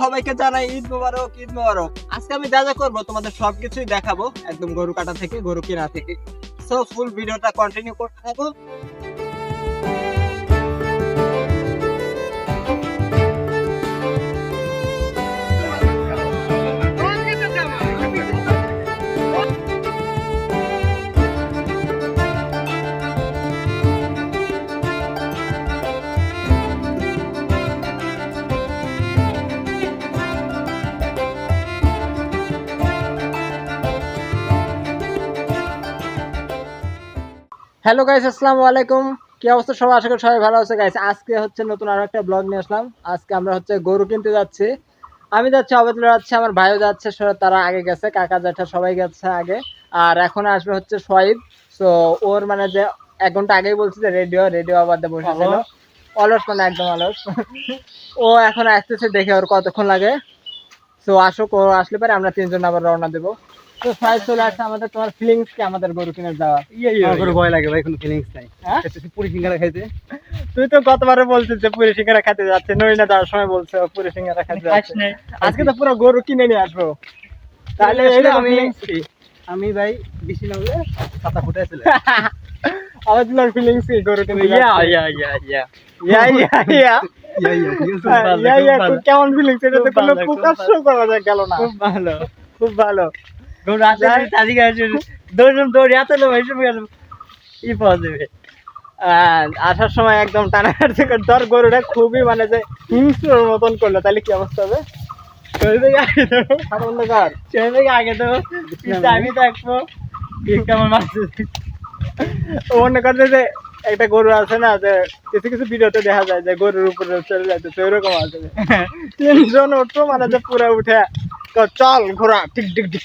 সবাইকে জানাই ঈদ মোবারক ঈদ মোবারক। আজকে আমি যা যা করব, তোমাদের সবকিছুই দেখাবো, একদম গরু কাটা থেকে, গরু কেনা থেকে। সো ফুল ভিডিওটা কন্টিনিউ করতে থাকো। হ্যালো গাইস আসসালামু আলাইকুম। কি অবস্থা? সবাই আশা করি সবাই ভালো আছে। গাইস আজকে হচ্ছে নতুন আরও একটা ব্লগ নিয়ে আসলাম। আজকে আমরা হচ্ছে গরু কিনতে যাচ্ছি। আমি যাচ্ছি অবেদুল যাচ্ছে আমার ভাইও যাচ্ছে সে- তারা আগে গেছে কাকা জ্যাঠা সবাই গেছে আগে। আর এখন আসবে হচ্ছে সোয়াইব। সো ওর মানে যে এক ঘণ্টা আগেই বলছি যে রেডিও রেডিও আবার বসেছিল। অলস মানে একদম অলস। ও এখন আসতেছে দেখে ওর কতক্ষণ লাগে। তো আসুক ও আসলে পরে আমরা তিনজন আবার রওনা দেবো। কেমন ফিলিংস এটা তো কোনো প্রকাশ্য করা যায় গেল না। খুব ভালো। খুব ভালো। ই পাওয়া যাবে। আসার সময় একদম টানা ধর গরুটা খুবই মানে যে হিংস্রর মতন করল। তাহলে কি অবস্থা হবে? আগে তো। আমি থাকব। কেমন মনে করছে যে একটা গরু আছে না যে কিছু কিছু ভিডিওতে দেখা যায় যে গরুর উপরে চলে যাচ্ছে ওইরকম আছে। তিনজন উঠবো মানে যে পুরো উঠে চল ঘোরা ঠিক ঠিক ঠিক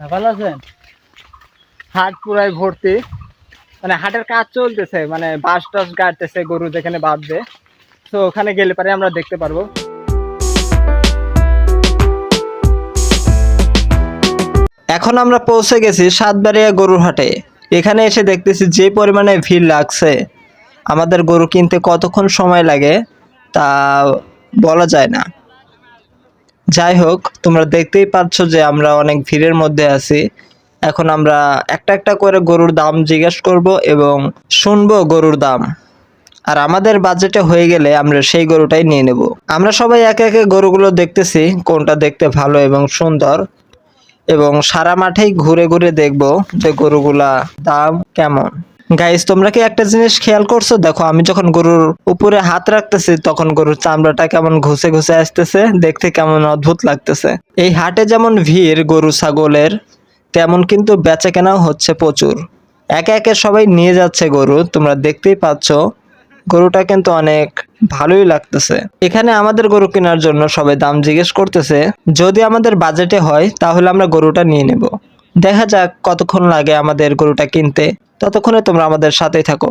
ভালো আছেন? হাট পুরাই ভর্তি। মানে হাটের কাজ চলতেছে মানে বাস টাস গাড়তেছে গরু যেখানে বাঁধবে। তো ওখানে গেলে পরে আমরা দেখতে পারব। এখন আমরা পৌঁছে গেছি সাতবাড়িয়া গরুর হাটে। এখানে এসে দেখতেছি যে পরিমাণে ভিড় লাগছে। আমাদের গরু কিনতে কতক্ষণ সময় লাগে তা বলা যায় না। যাই হোক তোমরা দেখতেই পাচ্ছ যে আমরা অনেক ভিড়ের মধ্যে আছি। এখন আমরা একটা একটা করে গরুর দাম জিজ্ঞেস করব এবং শুনব গরুর দাম। আর আমাদের বাজেটে হয়ে গেলে আমরা সেই গরুটাই নিয়ে নেব। আমরা সবাই একে একে গরুগুলো দেখতেছি, কোনটা দেখতে ভালো এবং সুন্দর। এবং সারা মাঠেই ঘুরে ঘুরে দেখব যে গরুগুলা দাম কেমন। গাইস তোমরা কি একটা জিনিস খেয়াল করছ? দেখো, আমি যখন গরুর উপরে হাত রাখতেছি, তখন গরুর চামড়াটা কেমন ঘুষে ঘুষে আসতেছে, দেখতে কেমন অদ্ভুত লাগতেছে। এই হাটে যেমন ভিড়, গরু, ছাগলের, তেমন কিন্তু বেচা কেনাও হচ্ছে প্রচুর। একে একে সবাই নিয়ে যাচ্ছে গরু, তোমরা দেখতেই পাচ্ছ, গরুটা কিন্তু অনেক ভালোই লাগতেছে। এখানে আমাদের গরু কেনার জন্য সবাই দাম জিজ্ঞেস করতেছে, যদি আমাদের বাজেটে হয়, তাহলে আমরা গরুটা নিয়ে নেব। দেখা যাক কতক্ষণ লাগে আমাদের গরুটা কিনতে। ততক্ষণে তোমরা আমাদের সাথেই থাকো।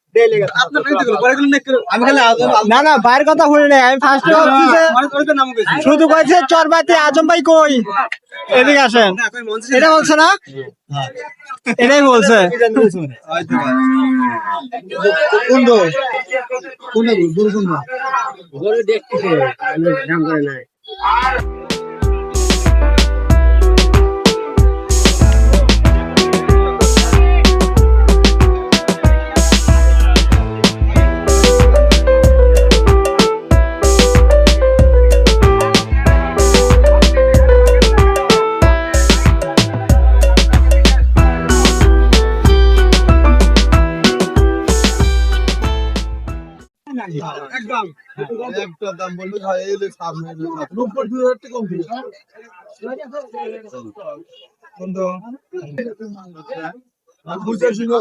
না না বাইরের কথা শুনি নাই। আমি ফার্স্ট শুধু কয়েছে চরবাতি আজম ভাই কই? এদিকে আসেন। বলছে না? এটাই বলছে। একটা দাম বললে সামনে রূপপুর দুই হাজার টাকা কম দিবে কোনটা আমি বুঝতে পারছি না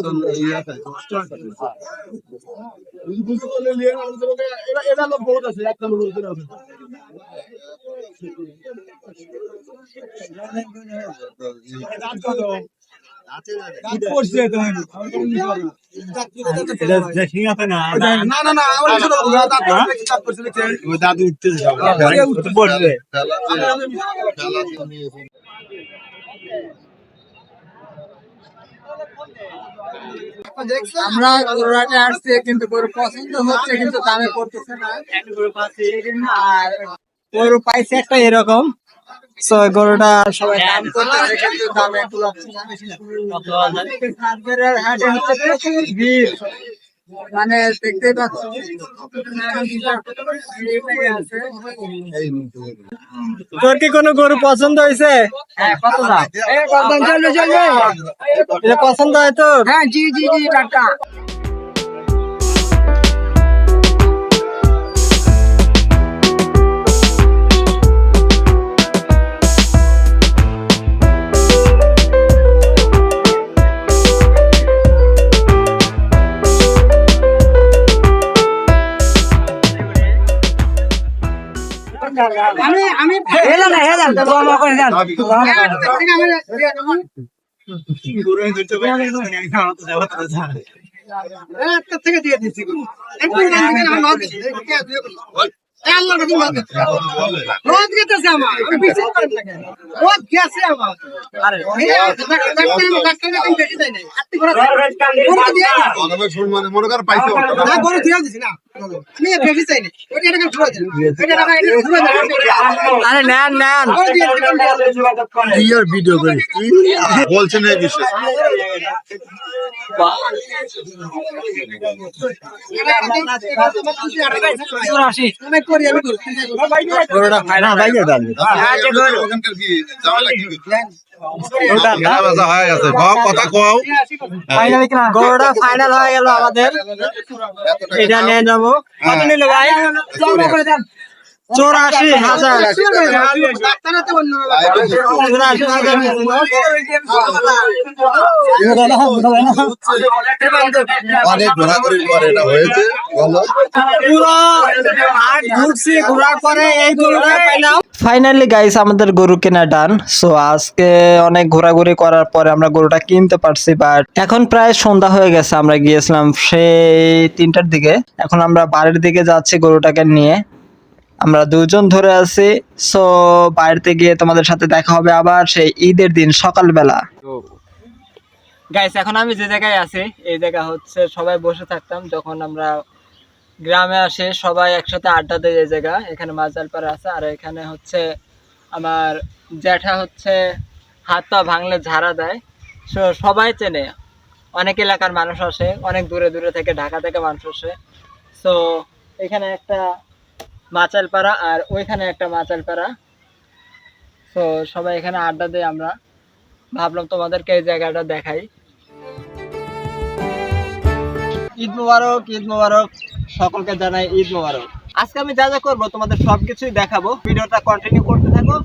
যদি বুঝতে পারলে নিয়ে আমি তোমাকে এটা এটা লোক বহুত আছে আমার ছোট দাদু উঠতে বসবে। আমরা গরুরাটে আসছি কিন্তু গরু পছন্দ হচ্ছে কিন্তু দামে পড়তেছে না। আর গরু পাইছে একটা এরকম। তো গরুটা সবাই দাম কিন্তু দামে একটু ভিড়। মানে দেখতেই পাচ্ছি তোর কি কোনো গরু পছন্দ হয়েছে? এটা পছন্দ হয় তোর? হ্যাঁ জি জি জি টাটা আমি আমি হেলা না হেলা দোয়া করে দেন। থেকে দিয়ে দিচ্ছি রোদ আমার গেছে আমার আরে মানে মনে কর পাইছে না গরু দিয়ে দিছি বলছেন গরুটা ফাইনাল হয়ে গেছে কও কথা কও। গরুটা ফাইনাল হয়ে গেল আমাদের। এটা নিয়ে যাব কত চৌরাশি হাজার। চৌরাশি হাজার। ফাইনালি গাইস আমাদের গরু কেনা ডান সো আজকে অনেক ঘোরাঘুরি করার পরে আমরা গরুটা কিনতে পারছি বাট এখন প্রায় সন্ধ্যা হয়ে গেছে, আমরা গিয়েছিলাম সেই তিনটার দিকে। এখন আমরা বাড়ির দিকে যাচ্ছি গরুটাকে নিয়ে। আমরা দুজন ধরে আছি সো বাড়িতে গিয়ে তোমাদের সাথে দেখা হবে আবার সেই ঈদের দিন সকালবেলা। গাইস এখন আমি যে জায়গায় আছি, এই জায়গা হচ্ছে সবাই বসে থাকতাম, যখন আমরা গ্রামে আসে, সবাই একসাথে আড্ডা দেয় এই জায়গা। এখানে মাজালপাড়া আছে, আর এখানে হচ্ছে আমার জ্যাঠা হচ্ছে হাত পা ভাঙলে ঝাড়া দেয়। সো সবাই চেনে। অনেক এলাকার মানুষ আসে, অনেক দূরে দূরে থেকে, ঢাকা থেকে মানুষ আসে। সো এখানে একটা মাচালপাড়া আর ওইখানে একটা মাচালপাড়া তো সবাই এখানে আড্ডা দেয় আমরা। ভাবলাম তোমাদেরকে এই জায়গাটা দেখাই। ঈদ মোবারক ঈদ মোবারক। সকলকে জানাই ঈদ মোবারক। আজকে আমি যা যা করব তোমাদের সবকিছুই দেখাবো। ভিডিওটা কন্টিনিউ করতে থাকো।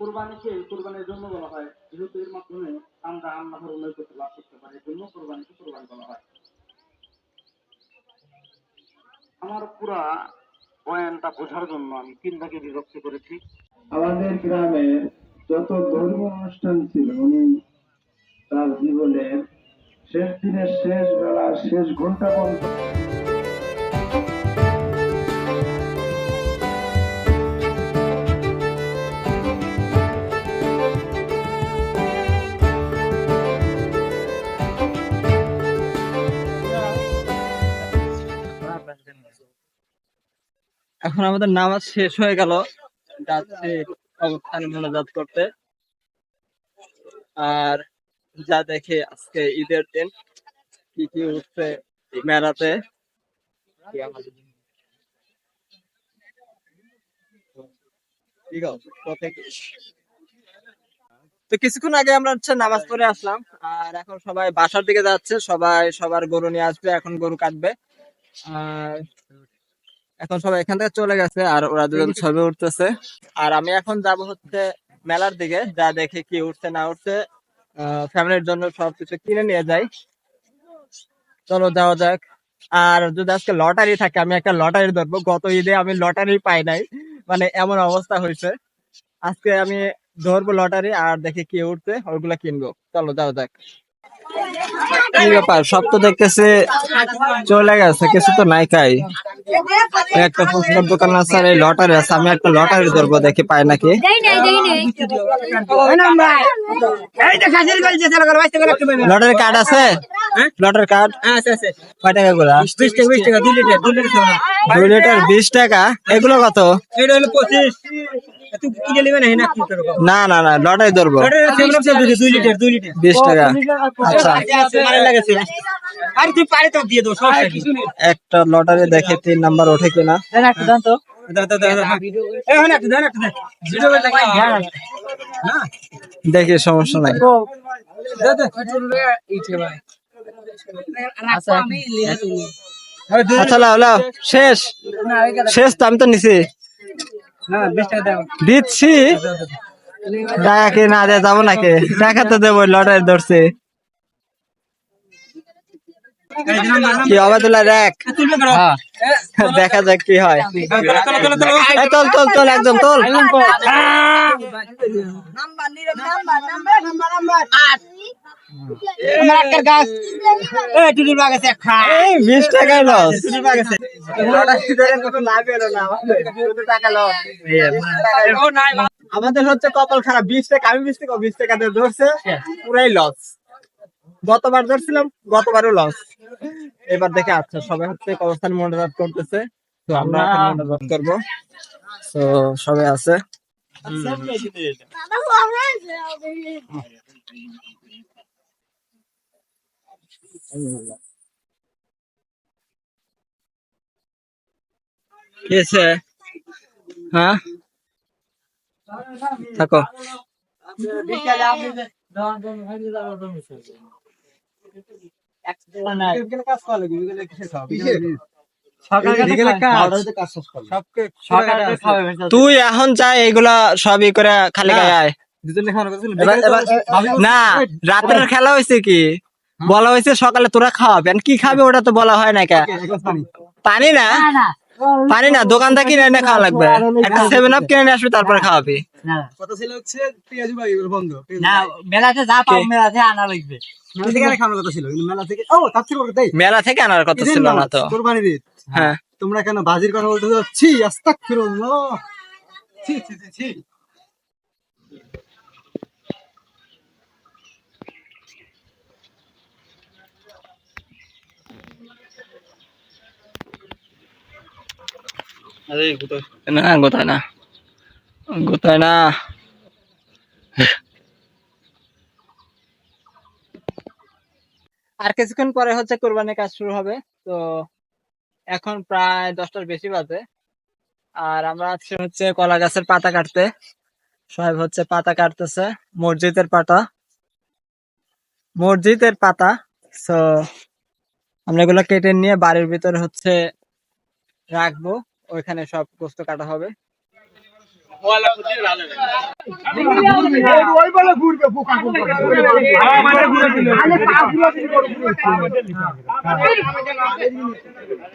কোরবানিকে কোরবানির জন্য বলা হয়। যেহেতু এর মাধ্যমে আমরা আল্লাহর নৈকট্য লাভ করতে পারি জন্য কোরবানিকে কোরবানি বলা হয়। আমার পুরা বয়ানটা বোঝার জন্য আমি তিন ভাগে বিভক্ত করেছি। আমাদের গ্রামের যত ধর্মীয় অনুষ্ঠান ছিল উনি তার জীবনের শেষ দিনের শেষ বেলা, শেষ ঘণ্টা পর্যন্ত এখন আমাদের নামাজ শেষ হয়ে গেল। যাচ্ছি অবস্থানে মোনাজাত করতে। আর যা দেখে আজকে ঈদের দিন কি কি উঠছে মেলাতে? তো কিছুক্ষণ আগে আমরা হচ্ছে নামাজ পড়ে আসলাম আর এখন সবাই বাসার দিকে যাচ্ছে সবাই সবার গরু নিয়ে আসবে এখন গরু কাটবে। আর এখন সবাই এখান থেকে চলে গেছে আর ওরা দুজন ছবি উঠতেছে। আর আমি এখন যাব হচ্ছে মেলার দিকে যা দেখে কি উঠছে না উঠছে। ফ্যামিলির জন্য সবকিছু কিনে নিয়ে যাই। চলো যাওয়া যাক। আর যদি আজকে লটারি থাকে, আমি একটা লটারি ধরবো। গত ঈদে আমি লটারি পাই নাই। মানে এমন অবস্থা হয়েছে। আজকে আমি ধরবো লটারি আর দেখি কি উঠছে ওইগুলা কিনবো। চলো যাওয়া যাক। কি ব্যাপার, সব তো দেখতেছে চলে গেছে, কিছু তো নাই এই একটা ফুচকার দোকান আছে আর এই লটারি আছে, আমি একটা লটারি ধরবো দেখি পাই নাকি। লটারি কার্ড আছে? লটারি কার্ড কয় টাকা বিশ টাকা দুই লিটার দুই লিটার বিশ টাকা। এগুলো কত? এটা হলো পঁচিশ না না না না না ধরবো। দুই লিটার দুই লিটার বিশ টাকা। আচ্ছা। মারা লাগেছে। আর তুই পারে তো দিয়ে দেবো সমস্যা কি? একটা লটারি দেখে তিন নাম্বার ওঠে কিনা? দেখি সমস্যা নাই। আচ্ছা। লাও লাও। শেষ। শেষ তো আমি তো নিছি। হ্যাঁ দিচ্ছি টাকা কি না দেয় যাব নাকি টাকা তো দেবো লটারি ধরছে কি হবে তোলা দেখ দেখা যাক কি হয় এই তোল তোল তোল একদম তোল এই টুটুর বাগাছে খা। এই বিশ টাকায় লস। আমাদের হচ্ছে কপাল খারাপ বিশ টাকা আমি বিশ টাকা বিশ টাকা দিয়ে ধরছে পুরাই লস। গতবার ধরছিলাম গতবারও লস। এবার দেখে আচ্ছা সবাই হচ্ছে অবস্থান মনোরাত করতেছে। তো আমরা করব। তো সবাই আছে। কি হয়েছে? হ্যাঁ? থাকো। তুই এখন চাই এগুলা সবই করে খালি গায়ে না রাতের খেলা হয়েছে কি? বলা হয়েছে সকালে তোরা খাওয়াবে। আর কি খাবে ওটা তো বলা হয় না কে? পানি। না? পানি না দোকান থেকে কিনে এনে খাওয়া লাগবে। একটা সেভেন আপ কিনে নিয়ে আসবে তারপরে খাওয়াবি। কথা ছিল হচ্ছে পেঁয়াজু ভাই বন্ধ। না মেলাতে যা পাও মেলাতে আনা লাগবে। মেলা খাওয়ানোর কথা ছিল কিন্তু মেলা থেকে আনার কথা ছিল না তো। হ্যাঁ। তোমরা কেন বাজির কথা বলতে যাচ্ছি আস্তাগফিরুল্লাহ। ছি। না গোতায় না। গোতায় না। আর কিছুক্ষণ পরে হচ্ছে কোরবানির কাজ শুরু হবে তো এখন প্রায় দশটার বেশি বাজে। আর আমরা আজকে হচ্ছে কলা গাছের পাতা কাটতে। সাহেব হচ্ছে পাতা কাটতেছে মসজিদের পাতা। মসজিদের পাতা তো আমরা এগুলো কেটে নিয়ে বাড়ির ভিতরে হচ্ছে রাখব। ওইখানে সব গোস্ত কাটা হবে।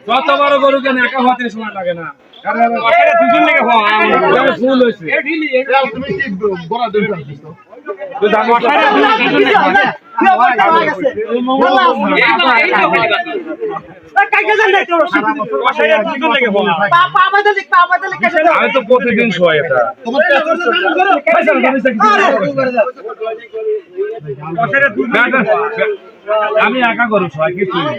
যত বড় গরু কেন একা হতে সময় লাগে না। দুজন লেগে ফুল হয়েছে আমি তো প্রতিদিন। আমি একা গরু শোয়াই কিছু নেই।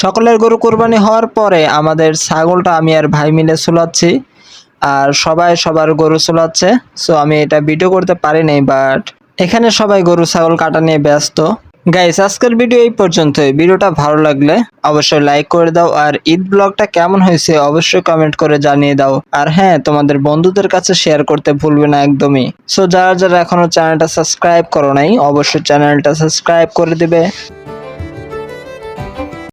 সকলের গরু কোরবানি হওয়ার পরে আমাদের ছাগলটা আমি আর ভাই মিলে চুলাচ্ছি আর সবাই সবার গরু চুলাচ্ছে সো আমি এটা ভিডিও করতে পারি নাই বাট এখানে সবাই গরু, ছাগল কাটা নিয়ে ব্যস্ত। গাইস আজকের ভিডিও এই পর্যন্তই। ভিডিওটা ভালো লাগলে অবশ্যই লাইক করে দাও, আর ঈদ ব্লগটা কেমন হয়েছে অবশ্যই কমেন্ট করে জানিয়ে দাও। আর হ্যাঁ তোমাদের বন্ধুদের কাছে শেয়ার করতে ভুলবে না একদমই। সো যারা যারা এখনও চ্যানেলটা সাবস্ক্রাইব করো নাই, অবশ্যই চ্যানেলটা সাবস্ক্রাইব করে দিবে।